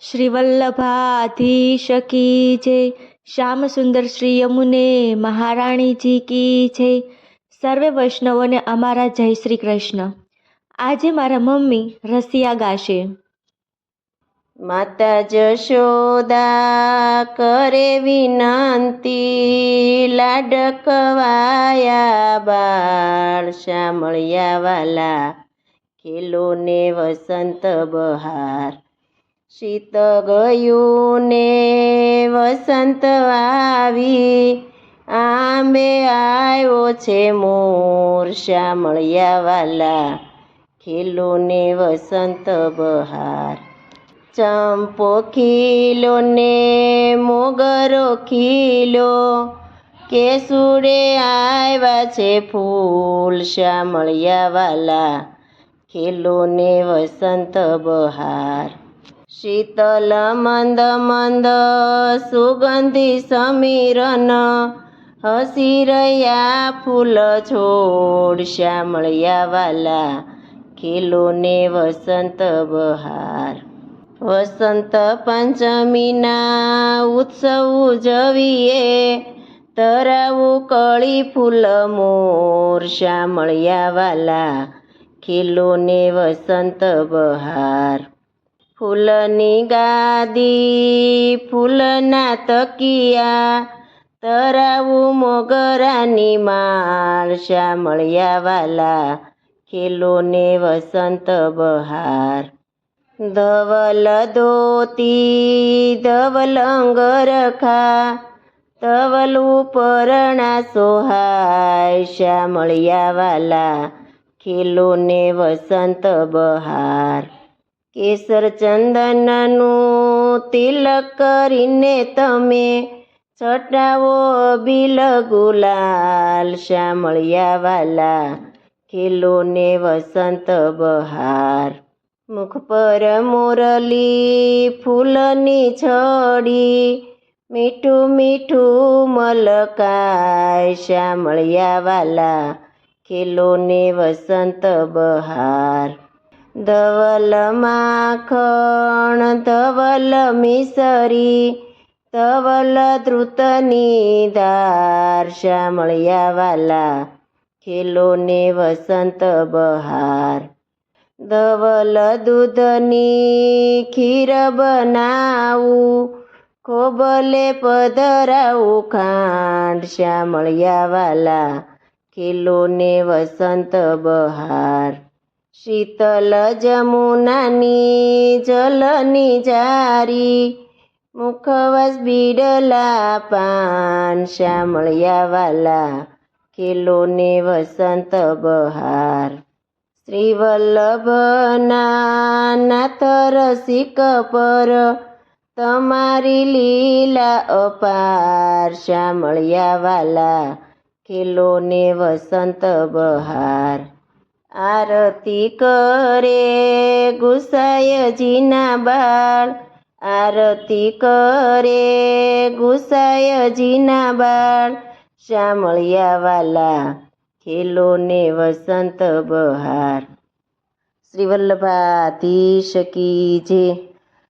શ્રી વલ્લભાધીશ કી જય શ્યામ સુંદર શ્રી યમુને મહારાણીજી કી જય. સર્વે વૈષ્ણવોને અમારા જય શ્રી કૃષ્ણ. આજે મારા મમ્મી રસિયા ગાશે. માતા જશોદા કરે વિનંતી, લાડકવાયા બાળ, શામળિયા વાલા ખેલો ને વસંત બહાર. શીત ગયું ને વસંત આવી. આંબે આવ્યો છે મોર શામળિયા વાલા ખીલો ને વસંત બહાર. ચંપો ખીલો ને મોગરો ખીલો. કેસુડે આવ્યા છે ફૂલ શામળિયા વાલા ખીલો ને વસંત બહાર. શીતલ મંદ મંદ, સુગંધી સમીરન, હસી રહ્યા ફૂલ છોડ શ્યામળિયા વાલા ખીલો ને વસંત બહાર. વસંત પંચમીના ઉત્સવ ઉજવીએ તરાવું કળી ફૂલ મોર શ્યામળિયા વાલા ખીલો ને વસંત બહાર. ફૂલની ગાદી, ફૂલના તકિયા તરાવું મોગરાની માળ શામળિયા વાલા ખેલો ને વસંત બહાર. ધવલ ધોતી, ધવલ અંગરખા, ધવલ ઉપરણા સોહાય શ્યામળિયા વાલા ખેલો ને વસંત બહાર. કેસર ચંદનનું તિલક કરીને તમે છટાવો બિલ ગુલાલ શ્યામળિયા વાલા ખીલો ને વસંત બહાર. મુખ પર મોરલી ફૂલની છડી, મીઠું મીઠું મલકાય શ્યામળિયા વાલા ખીલો ને વસંત બહાર. ધવલ માખણ ધવલ મિસરી ધવલ ધ્રુતની ધાર શ્યામળિયા વાલા ખેલો ને વસંત બહાર. ધવલ દૂધની ખીર બનાવું, ખોબલે પધરાવું ખાંડ શ્યામળિયા વાલા ખેલો ને વસંત બહાર. શીતલ જમુનાની જલની જારી, મુખવાસ બીડલા પાન શ્યામળિયા વાલા ખેલો ને વસંત બહાર. શ્રી વલ્લભના નાથ પર તમારી લીલા અપાર શ્યામળિયા વાલા ખેલો ને વસંત બહાર. આરતી કરે ગુસાયજીના બાળ. આરતી કરે ગુસાયજીના બાળ. શામળિયાવાલા ખેલો ને વસંત બહાર. શ્રી વલ્લભાધીશ કી જય.